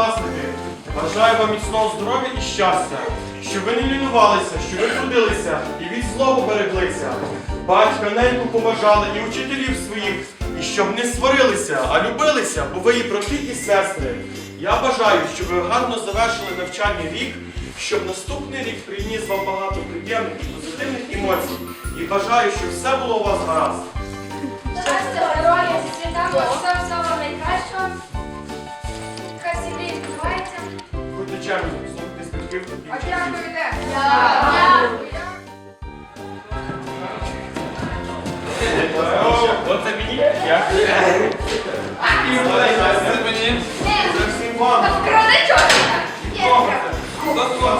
першокласники, бажаю вам міцного здоров'я і щастя, щоб ви не лінувалися, щоб ви трудилися і від злого береглися. Батька неньку поважали і учителів своїх, і щоб не сварилися, а любилися, бо ви і брати, і сестри. Я бажаю, щоб ви гарно завершили навчальний рік, щоб наступний рік приніс вам багато приємних і позитивних емоцій. І бажаю, щоб все було у вас гаразд. Щастя, здоров'я, Чемні, слухайте батьків. А. Оце мені? Я. Це мені. Це всім вам. Кради чорта. Бажаю